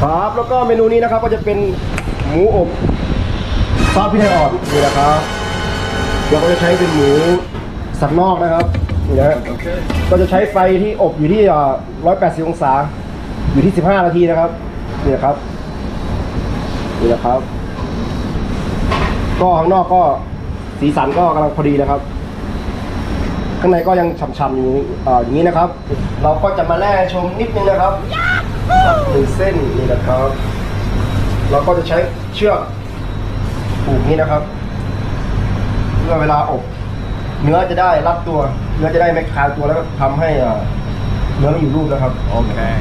ครับแล้วก็เมนูนี้นะครับก็จะเป็นหมูอบซอสพริกไทยอ่อนนี่นะครับเราก็จะใช้เป็นหมูสันนอกนะครับนี่นะก็จะใช้ไฟที่อบอยู่ที่อ่า180 องศา อยู่ที่ 15 นาทีนะครับนี่นะครับนี่นะครับ ก็ข้างนอกก็สีสันก็กำลังพอดีนะครับ ข้างในก็ยังฉ่ำๆอยู่อ่าอย่างนี้นะครับ เราก็จะมาแล่ชมนิดนึงนะครับสักหนึ่งเส้นนี่นะครับ เราก็จะใช้เชือกผูกนี้นะครับ เพื่อเวลาอบ เนื้อจะได้รัดตัว เนื้อจะได้ไม่คายตัวแล้วก็ทำให้อ่าเนื้อไม่อยู่รูปนะครับ Okay.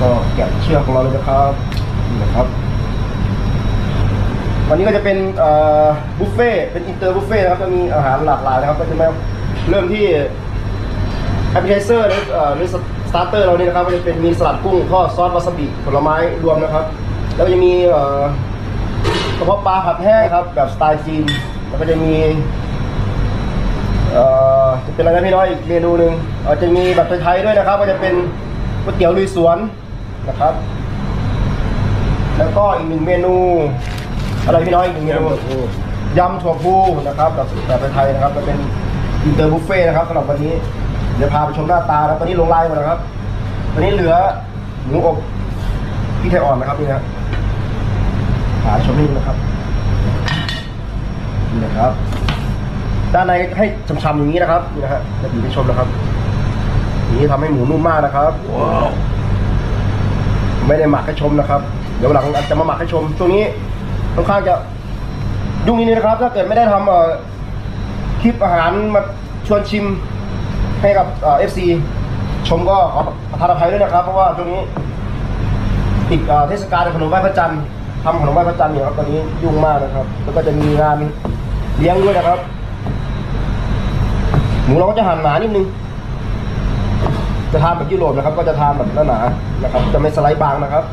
ก็แกะเชือกของเราเลยนะครับนี่นะครับ วันนี้ก็จะเป็นบุฟเฟ่เป็นอินเตอร์บุฟเฟ่ต์นะครับจะมีอาหารหลากหลายนะครับก็จะมาเริ่มที่แอปเปิลเซอร์หรือเอ่อหรือสตาร์เตอร์เราเนี่ยนะครับก็จะเป็นมีสลัดกุ้งทอดซอสวาซาบิผลไม้รวมนะครับ แล้วจะมีกระเพาะปลาผัดแห้งครับแบบสไตล์จีนแล้วก็จะมีจะเป็นอะไรนะพี่น้อยอีกเมนูหนึ่งจะมีแบบไทยๆด้วยนะครับ ก็จะเป็นก๋วยเตี๋ยวลุยสวนนะครับ แล้วก็อีกหนึ่งเมนู อะไรพี่น้อยอีกหนึ่งเมนูยำถั่วพูนะครับแบบแบบไทยๆนะครับจะเป็นอินเตอร์บุฟเฟ่ต์นะครับสำหรับวันนี้เดี๋ยวพาไปชมหน้าตาแล้วตอนนี้ลงไลน์หมดแล้วครับ ตอนนี้เหลือหมูอบพี่ไทยอ่อนนะครับนี่นะหาชมนี่นะครับนี่นะครับ ด้านในให้ฉ่ำๆอย่างนี้นะครับนี่นะฮะแล้วดีไปชมนะครับอย่างนี้ทำให้หมูนุ่มมากนะครับ Wow. ไม่ได้หมักให้ชมนะครับ เดี๋ยววันหลังจะมาหมักให้ชมช่วงนี้ ค่อนข้างจะยุ่งนิดนึงนะครับ ถ้าเกิดไม่ได้ทำเอ่อคลิปอาหารมาชวนชิมให้กับเอฟซีชมก็ขอประทานอภัยด้วยนะครับ เพราะว่าช่วงนี้ติดเทศกาลขนมไหว้พระจันทร์ทำขนมไหว้พระจันทร์อยู่ครับตอนนี้ยุ่งมากนะครับ แล้วก็จะมีงานเลี้ยงด้วยนะครับหมูเราก็จะหั่นหนานิดนึงจะทานแบบยุโรปนะครับ ก็จะทานแบบหนาๆนะครับ จะไม่สไลด์บางนะครับ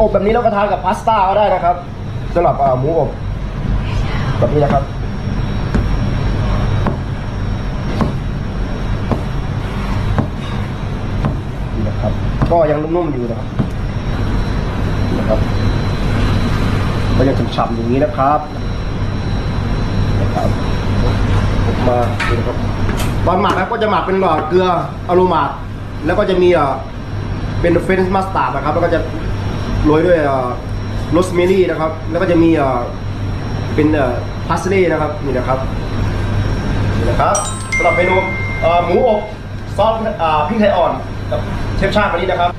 อบแบบนี้แล้วก็ทานกับพาสต้าก็ได้นะครับสำหรับหมูอบแบบนี้นะครับนะครับ ก็ยังนุ่มๆอยู่นะครับนะครับก็ยังฉ่ำๆอย่างนี้นะครับนะครับมาดูนะครับตอนหมักนะก็จะหมักเป็นเกลืออโรมาแล้วก็จะมีอ่าเป็นเฟรนช์มัสตาร์ดนะครับ แล้วก็จะ โรยด้วยโรสเมรี่นะครับ แล้วก็จะมีเป็นพาสลีนะครับนี่นะครับนี่นะครับสำหรับเมนูหมูอบซอสพริกไทยอ่อนกับเชฟชาติวันนี้นะครับ